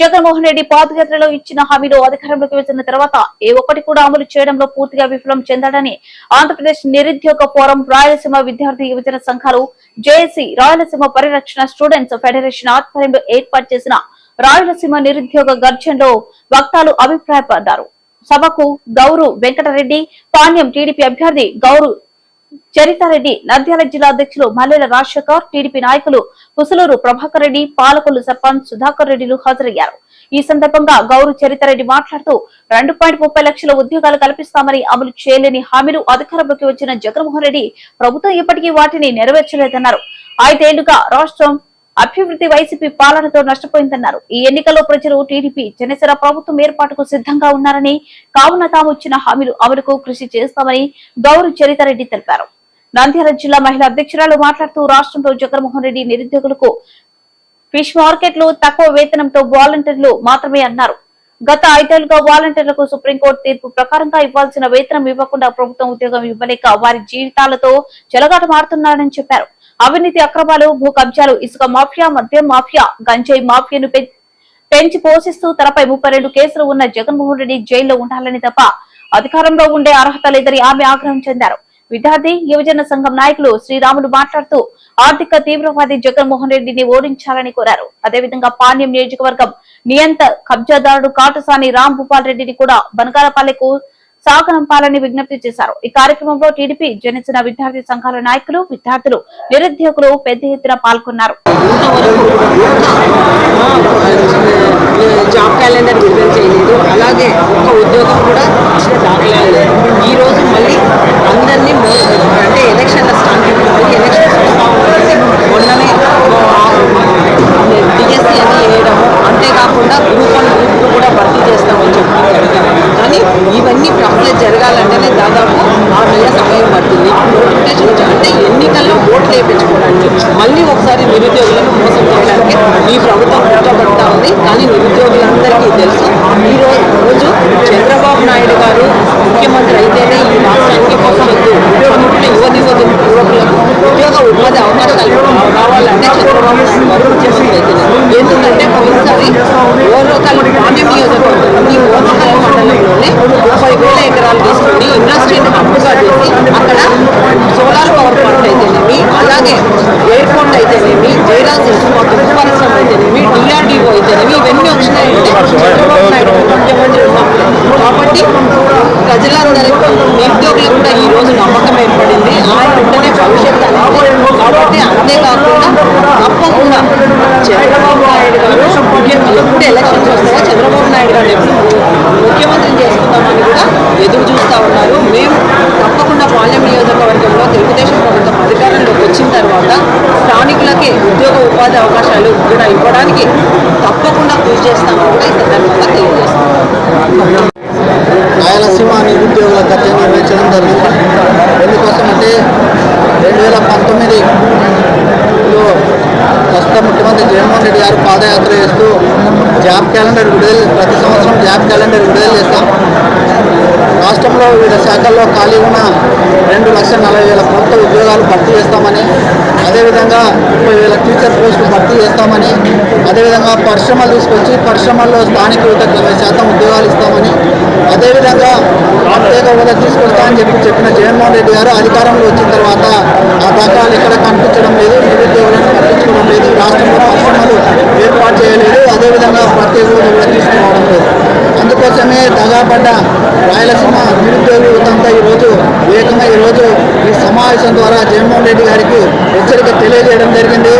జగన్మోహన్ రెడ్డి పాదయాత్రలో ఇచ్చిన హామీలు అధికారంలోకి వచ్చిన తర్వాత ఏ ఒక్కటి కూడా అమలు చేయడంలో పూర్తిగా విఫలం చెందాడని ఆంధ్రప్రదేశ్ నిరుద్యోగ ఫోరం రాయలసీమ విద్యార్థి యువజన సంఘాలు జేఏసీ రాయలసీమ పరిరక్షణ స్టూడెంట్స్ ఫెడరేషన్ ఆధ్వర్యంలో ఏర్పాటు చేసిన రాయలసీమ నిరుద్యోగ గర్జన్లో వక్తాలు అభిప్రాయపడ్డారు. సభకు గౌరు వెంకటరెడ్డి పాణ్యం టీడీపీ అభ్యర్థి గౌరు చరితారెడ్డి నంద్యాల జిల్లా అధ్యక్షులు మల్లెల రాజశేఖర్ టీడీపీ నాయకులు పుసలూరు ప్రభాకర్ రెడ్డి పాలకొల్లు సర్పంచ్ సుధాకర్ రెడ్డిలు హాజరయ్యారు. ఈ సందర్భంగా గౌరు చరితారెడ్డి మాట్లాడుతూ రెండు పాయింట్ ముప్పై లక్షల ఉద్యోగాలు కల్పిస్తామని అమలు చేయలేని హామీలు అధికారంలోకి వచ్చిన జగన్మోహన్ రెడ్డి ప్రభుత్వం ఇప్పటికీ వాటిని నెరవేర్చలేదన్నారు. ఐదేళ్ళుగా రాష్ట్రం అభివృద్ధి వైసీపీ పాలనతో నష్టపోయిందన్నారు. ఈ ఎన్నికల్లో ప్రజలు టీడీపీ జనసేన ప్రభుత్వం ఏర్పాటుకు సిద్ధంగా ఉన్నారని కావున తాము ఇచ్చిన హామీలు అమలుకు కృషి చేస్తామని గౌరు చరితారెడ్డి తెలిపారు. నంద్యాల జిల్లా మహిళా అధ్యక్షురాలు మాట్లాడుతూ రాష్ట్రంలో జగన్మోహన్ రెడ్డి నిరుద్యోగులకు ఫిష్ మార్కెట్లు తక్కువ వేతనంతో వాలంటీర్లు మాత్రమే అన్నారు. గత ఐదేళ్ళుగా వాలంటీర్లకు సుప్రీంకోర్టు తీర్పు ప్రకారంగా ఇవ్వాల్సిన వేతనం ఇవ్వకుండా ప్రభుత్వం ఉద్యోగం ఇవ్వలేక వారి జీవితాలతో చెలగాట మారుతున్నారని చెప్పారు. అవినీతి అక్రమాలు భూ కబ్జాలు ఇసుక మాఫియా మద్యం మాఫియా గంజాయి మాఫియాను పెంచి పోషిస్తూ తనపై ముప్పై రెండు కేసులు ఉన్న జగన్మోహన్ రెడ్డి జైల్లో ఉండాలని తప్ప అధికారంలో ఉండే అర్హత లేదని ఆమె ఆగ్రహం చెందారు. విద్యార్థి యువజన సంఘం నాయకులు శ్రీరాములు మాట్లాడుతూ ఆర్థిక తీవ్రవాది జగన్మోహన్ రెడ్డిని ఓడించాలని కోరారు. అదేవిధంగా పాణ్యం నియోజకవర్గం నియంత కబ్జాదారుడు కాటసాని రామ్ భూపాల్ రెడ్డిని కూడా బనగారపల్లెకు సాగనంపాలని విజ్ఞప్తి చేశారు. ఈ కార్యక్రమంలో టీడీపీ జనసేన విద్యార్థి సంఘాల నాయకులు విద్యార్థులు నిరుద్యోగులు పెద్ద ఎత్తున పాల్గొన్నారు. జాబ్ క్యాలెండర్ చేయలేదు అలాగే ఒక ఉద్యోగం కూడా ఇచ్చిన దాఖలాలు లేదు ఈ రోజు మళ్ళీ అందరినీ మో- అంటే ఎలక్షన్ల స్టాంప్ మళ్ళీ ఎలక్షన్స్ వస్తూ ఉంటుంది మొన్ననే డిఎస్సీ అని వేయడము అంతేకాకుండా గ్రూప్ వన్ గ్రూప్ టూ కూడా భర్తీ చేస్తామని చెప్పారు కానీ ఇవన్నీ ప్రాసెస్ జరగాలంటేనే దాదాపు ఆరు నెలల సమయం పడుతుంది నోటిఫికేషన్ వచ్చి- అంటే ఎన్నికల్లో ఓట్లు వేయించుకోవడానికి మళ్ళీ ఒకసారి నిరుద్యోగులను మోసం చేయడానికి ఈ ప్రభుత్వం కష్టపడతా ఉంది కానీ నిరుద్యోగులందరికీ తెలుసు ఈ రోజు రోజు చంద్రబాబు నాయుడు గారు ముఖ్యమంత్రి అయితేనే ఈ రాష్ట్రానికి భవిష్యత్తు అనుకునే యువతి యువతి యువకులకు ఉద్యోగ ఉపాధి అవకాశాలు రావాలంటే చంద్రబాబు నాయుడు గారు ముఖ్యమంత్రి అయితేనే ఎందుకంటే పోయినసారి ఓరోకల్ పాండ్యం నియోజకవర్గం ఈ ఓరోకల్ మండలంలోనే ముప్పై వేల ఎకరాలు తీసుకుని ఇండస్ట్రీని హబ్బుగా చేసి అక్కడ సోలార్ పవర్ ప్లాంట్ అయితేనేమి అలాగే ఎయిర్పోర్ట్ అయితేనేమి జైరాజ్ ఉక్కు పరిశ్రమ అయితేనేమి డిఆర్డిఓ అయితేనేమి ఇవన్నీ వచ్చినాయంటే చంద్రబాబు నాయుడు ముఖ్యమంత్రి కాబట్టి ప్రజలందరికీ నిరుద్యోగులకు కూడా ఈ రోజు నమ్మకం ఏర్పడింది. ఆయన వెంటనే భవిష్యత్తు కాబట్టి అంతేకాకుండా తప్పకుండా చంద్రబాబు నాయుడు గారు ఎప్పుడు ఎలక్షన్స్ వస్తాయో చంద్రబాబు నాయుడు గారు ఎప్పుడు ముఖ్యమంత్రి చేసుకుందామని కూడా ఎదురు చూస్తూ ఉన్నారు. మేము తప్పకుండా పాలెం నియోజకవర్గంలో తెలుగుదేశం ప్రభుత్వం అధికారంలోకి వచ్చిన తర్వాత స్థానికులకి ఉద్యోగ ఉపాధి అవకాశాలు కూడా ఇవ్వడానికి తప్పకుండా కృషి చేస్తామని కూడా ఈ సందర్భంగా తెలియజేస్తాం రాయలసీమ నిరుద్యోగుల గట్ట నిర్వహించడం జరిగింది. ఎందుకోసం అంటే రెండు వేల పంతొమ్మిదిలో ప్రస్తుత ముఖ్యమంత్రి జగన్మోహన్ రెడ్డి గారు పాదయాత్ర చేస్తూ జాబ్ క్యాలెండర్ విడుదల ప్రతి సంవత్సరం జాబ్ క్యాలెండర్ విడుదల రాష్ట్రంలో వివిధ శాఖల్లో ఖాళీ ఉన్న రెండు లక్షల నలభై వేల ప్రభుత్వ ఉద్యోగాలు భర్తీ చేస్తామని అదేవిధంగా ముప్పై వేల టీచర్ పోస్టులు భర్తీ చేస్తామని అదేవిధంగా పరిశ్రమలు తీసుకొచ్చి పరిశ్రమల్లో స్థానిక యువతకు ఇరవై శాతం ఉద్యోగాలు ఇస్తామని అదేవిధంగా ప్రత్యేక హోదా తీసుకొస్తామని చెప్పి చెప్పిన జగన్మోహన్ రెడ్డి గారు అధికారంలో వచ్చిన తర్వాత ఆ దాఖలాలు ఎక్కడ కనిపించడం లేదు నిరుద్యోగులను పట్టించుకోవడం లేదు రాష్ట్రంలో పరిశ్రమలు ఏర్పాటు చేయలేదు అదేవిధంగా ప్రత్యేక హోదా కూడా తీసుకురావడం లేదు. అందుకోసమే దగాపడ్డ రాయలసీమ నిరుద్యోగి యువతంతా ఈరోజు ఏకంగా ఈరోజు ఈ సమావేశం ద్వారా జగన్మోహన్ రెడ్డి గారికి హెచ్చరిక తెలియజేయడం జరిగింది.